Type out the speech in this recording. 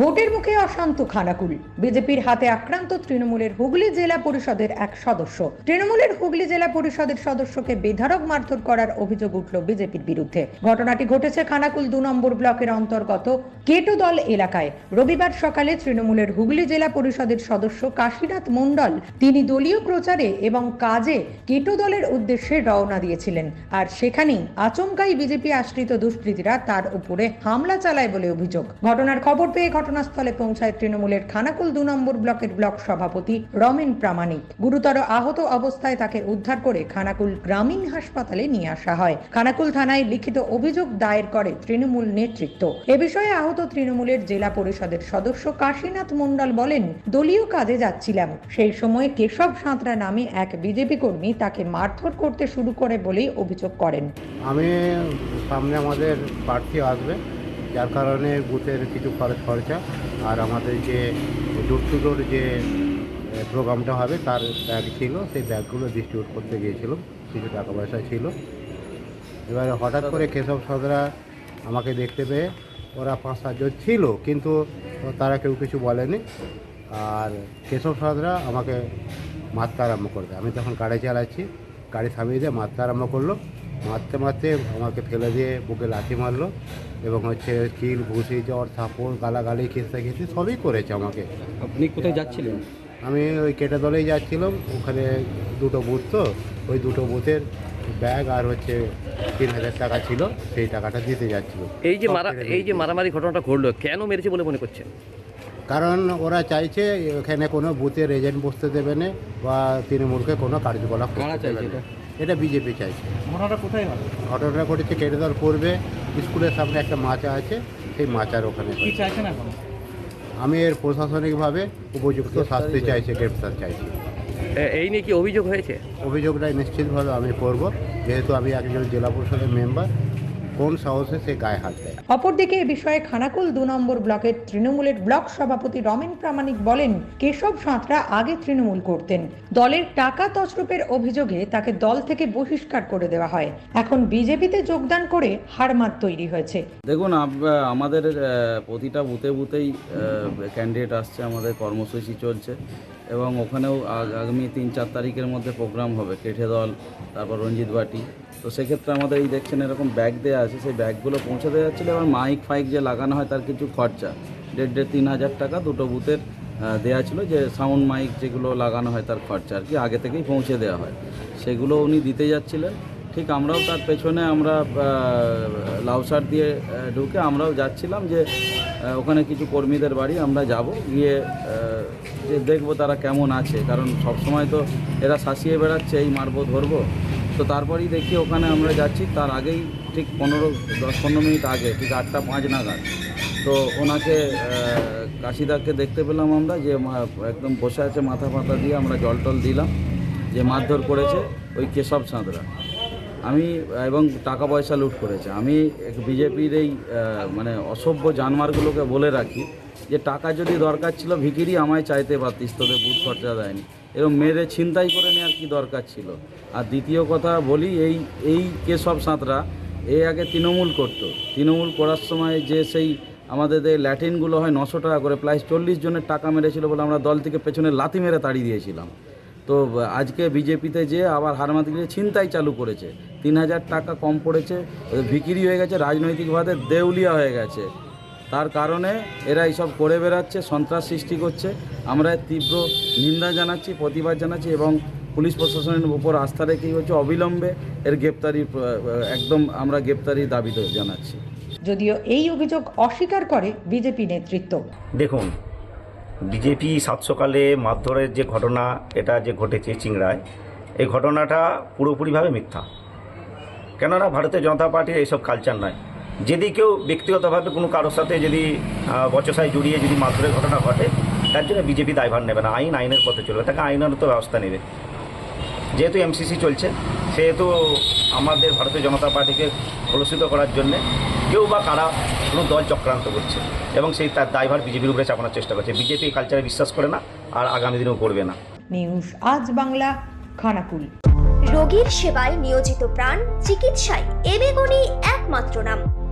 ভোটের মুখে অশান্ত খানাকুল। বিজেপির হাতে আক্রান্ত তৃণমূলের হুগলি জেলা পরিষদের এক সদস্য। তৃণমূলের হুগলি জেলা পরিষদের সদস্যকে বেধারক মারধর করার অভিযোগ উঠল বিজেপির বিরুদ্ধে। ঘটনাটি ঘটেছে খানাকুল দু নম্বর ব্লকের অন্তর্গত কেটোদল এলাকায়। রবিবার সকালে তৃণমূলের হুগলি জেলা পরিষদের সদস্য কাশীনাথ মণ্ডল তিনি দলীয় প্রচারে এবং কাজে কেটো দলের উদ্দেশ্যে রওনা দিয়েছিলেন। আর সেখানেই আচমকাই বিজেপি আশ্রিত দুষ্কৃতীরা তার উপরে হামলা চালায় বলে অভিযোগ। ঘটনার খবর পেয়ে ঘটনাস্থলে পৌঁছায় তৃণমূলের খানাকুল দু নম্বর ব্লকের ব্লক সভাপতি রমেন প্রামাণিক। গুরুতর আহত অবস্থায় তাকে উদ্ধার করে খানাকুল গ্রামীণ হাসপাতালে নিয়ে আসা হয়। খানাকুল থানায় লিখিত অভিযোগ দায়ের করে তৃণমূল নেতৃত্ব। এ বিষয়ে আহত তৃণমূলের জেলা পরিষদের সদস্য কাশীনাথ মণ্ডল বলেন, দলীয় কাজে যাচ্ছিলাম। সেই সময় কেশব সাঁতরা নামে এক বিজেপি কর্মী তাকে মারধর করতে শুরু করে বলেই অভিযোগ করেন। আমি সামনে আমাদের প্রার্থী আসবে। যার কারণে বুথের কিছু খরচ, খরচা আর আমাদের যে ডোর টু ডোর যে প্রোগ্রামটা হবে তার ব্যাগ ছিল, সেই ব্যাগগুলো ডিস্ট্রিবিউট করতে গিয়েছিলাম কিছু টাকা পয়সা ছিল। এবারে হঠাৎ করে কেশব সদরা আমাকে দেখতে পেয়ে ওরা পাঁচ সাতজন ছিল, কিন্তু তারা কেউ কিছু বলেনি। আর কেশব সদরা আমাকে মারতে আরম্ভ করবে আমি তখন গাড়ি চালাচ্ছি, গাড়ি থামিয়ে দিয়ে মারতে আরম্ভ করল। মারতে মারতে আমাকে ফেলে দিয়ে বুকে লাঠি মারলো এবং হচ্ছে চিল ভুসি জ্বর থাপড় গালাগালি খিস্তা খিস্তি সবই করেছে আমাকে। আপনি কোথায় যাচ্ছিলেন? আমি ওই কেটে দলেই যাচ্ছিলাম ওখানে দুটো বুথ তো ওই দুটো বুথের ব্যাগ আর হচ্ছে তিন হাজার টাকা ছিল সেই টাকাটা দিতে যাচ্ছিলাম এই যে মারা এই যে মারামারি ঘটনাটা ঘটলো কেন মেরেছে বলে মনে করছেন? কারণ ওরা চাইছে এখানে কোনো বুথের এজেন্ট বসতে দেবে না বা তৃণমূলকে কোনো কার্যকলাপ করা চাইছে এটা? বিজেপি চাইছে। ঘটনাটা কোথায় হবে ঘটনাটা ঘটেছে কেটে দল করবে স্কুলের সামনে একটা মাচা আছে সেই মাচার ওখানে কি চাইছেন এখন? আমি এর প্রশাসনিকভাবে উপযুক্ত শাস্তি চাইছি। গ্রেপ্তার চাইছি। এই নিয়ে কি অভিযোগ হয়েছে? অভিযোগটা নিশ্চিতভাবে আমি করব। যেহেতু আমি একজন জেলা পরিষদের মেম্বার কোন সাহসে সে গায়ে হাত দেয়। অপরদিকে এ বিষয়ে খানাকুল দু নম্বর ব্লকের তৃণমূলের ব্লক সভাপতি রমেন প্রামাণিক বলেন কেশব সাঁতরা আগে তৃণমূল করতেন। দলের টাকা তছরূপের অভিযোগে তাকে দল থেকে বহিষ্কার করে দেওয়া হয়। এখন বিজেপিতে যোগদান করে হারমাত তৈরি হয়েছে। দেখুন আমাদের প্রতিটা বুথে বুথেই ক্যান্ডিডেট আসছে আমাদের কর্মসূচি চলছে। এবং ওখানেও আগামী তিন চার তারিখের মধ্যে প্রোগ্রাম হবে কেঠে দল তারপর রঞ্জিত বাটি তো সেক্ষেত্রে আমাদের এই দেখছেন এরকম ব্যাগ দেওয়া আছে, সেই ব্যাগগুলো পৌঁছাতে যাচ্ছিল। এবার মাইক ফাইক যে লাগানো হয়, তার কিছু খরচা। দেড় দেড় তিন হাজার টাকা দুটো বুথের দেয়া ছিল যে সাউন্ড মাইক যেগুলো লাগানো হয়, তার খরচা আর কি, আগে থেকেই পৌঁছে দেওয়া হয়। সেগুলো উনি দিতে যাচ্ছিলেন। ঠিক আমরাও তার পেছনে আমরা লাউসার দিয়ে ঢুকে আমরাও যাচ্ছিলাম যে ওখানে কিছু কর্মীদের বাড়ি আমরা যাব। গিয়ে যে দেখব তারা কেমন আছে। কারণ সব সময় তো এরা শাসিয়ে বেড়াচ্ছে, এই মারবো, ধরবো। তো তারপরেই দেখি ওখানে আমরা যাচ্ছি, তার আগেই ঠিক পনেরো, দশ পনেরো মিনিট আগে, ঠিক আটটা পাঁচ নাগাদ। তো ওনাকে কাশিদাকে দেখতে পেলাম আমরা যে একদম বসে আছে মাথা ফাতা দিয়ে আমরা জল টল দিলাম, যে মারধর করেছে ওই কেশব সাঁতরা। আমি, এবং টাকা পয়সা লুট করেছে। আমি বিজেপির এই মানে অসভ্য জানমারগুলোকে বলে রাখি যে টাকা যদি দরকার ছিল ভিকিরি আমায় চাইতে পারতিস, তোদের বুথ খরচা দেয়নি। এরকম মেরে ছিনতাই করে নেওয়ার কি দরকার ছিল? আর দ্বিতীয় কথা বলি, এই এই কেশব সাঁতরা, এ আগে তৃণমূল করতো। তৃণমূল করার সময় যে সেই আমাদের যে ল্যাটিনগুলো হয় নশো টাকা করে, প্রায় চল্লিশ জনের টাকা মেরেছিল বলে আমরা দল থেকে পেছনে লাথি মেরে তাড়িয়ে দিয়েছিলাম। তো আজকে বিজেপিতে যে আবার হারমাতি গিয়ে ছিনতাই চালু করেছে। তিন হাজার টাকা কম পড়েছে ভিকিরি হয়ে গেছে, রাজনৈতিকভাবে দেউলিয়া হয়ে গেছে। তার কারণে এরা এইসব করে বেড়াচ্ছে সন্ত্রাস সৃষ্টি করছে। আমরা এর তীব্র নিন্দা জানাচ্ছি প্রতিবাদ জানাচ্ছি এবং পুলিশ প্রশাসনের উপর আস্থা রেখেই হচ্ছে অবিলম্বে এর গ্রেপ্তারি একদম আমরা গ্রেপ্তারির দাবি জানাচ্ছি। যদিও এই অভিযোগ অস্বীকার করে বিজেপি নেতৃত্ব। দেখুন বিজেপি সাত সকালে মারধরের যে ঘটনা এটা যে ঘটেছে চিংড়ায় এই ঘটনাটা পুরোপুরিভাবে মিথ্যা। কেননা ভারতীয় জনতা পার্টির এইসব কালচার নয় যদি কেউ ব্যক্তিগতভাবে কোনো কারোর সাথে যদি বচসায় জড়িয়ে যদি মারধরের ঘটনা ঘটে তার জন্য বিজেপি দায়ভার নেবে না আইন আইনের পথে চলবে তাকে আইনানুত ব্যবস্থা নেবে। যেহেতু এমসিসি চলছে সেহেতু আমাদের ভারতীয় জনতা পার্টিকে কলুষিত করার জন্যে কেউ বা কারা কোনো দল চক্রান্ত করছে এবং সেই তার দায়ভার বিজেপির উপরে চাপানোর চেষ্টা করছে। বিজেপি এই কালচারে বিশ্বাস করে না আর আগামী দিনেও করবে না। নিউজ আজ বাংলা খানাকুল। রোগীর সেবায় নিয়োজিত প্রাণ চিকিৎসায় এবেগুনি একমাত্র নাম।